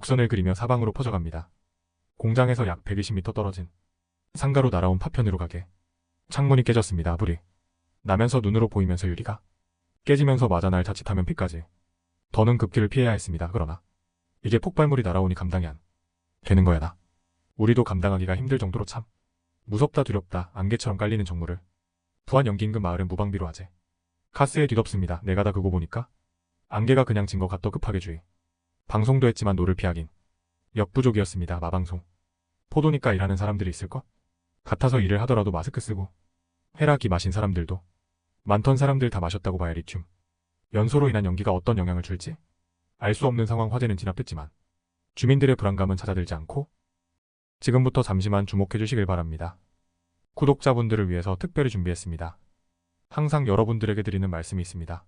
곡선을 그리며 사방으로 퍼져갑니다. 공장에서 약 120m 떨어진 상가로 날아온 파편으로 가게 창문이 깨졌습니다. 불이 나면서 눈으로 보이면서 유리가 깨지면서 맞아 날 자칫하면 피까지 더는 급기를 피해야 했습니다. 그러나 이게 폭발물이 날아오니 감당이 안 되는 거야 나. 우리도 감당하기가 힘들 정도로 참 무섭다 두렵다 안개처럼 깔리는 정물을 부안 연기 인근 마을은 무방비로 하재 카스에 뒤덮습니다. 내가 다 그거 보니까 안개가 그냥 진 것 같더 급하게 주의. 방송도 했지만 노를 피하긴 역부족이었습니다. 마방송. 포도니까 일하는 사람들이 있을 것 같아서 일을 하더라도 마스크 쓰고 헤라기 마신 사람들도 많던 사람들 다 마셨다고 봐야 리튬. 연소로 인한 연기가 어떤 영향을 줄지 알 수 없는 상황 화재는 진압됐지만 주민들의 불안감은 찾아들지 않고 지금부터 잠시만 주목해 주시길 바랍니다. 구독자분들을 위해서 특별히 준비했습니다. 항상 여러분들에게 드리는 말씀이 있습니다.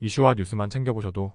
이슈와 뉴스만 챙겨보셔도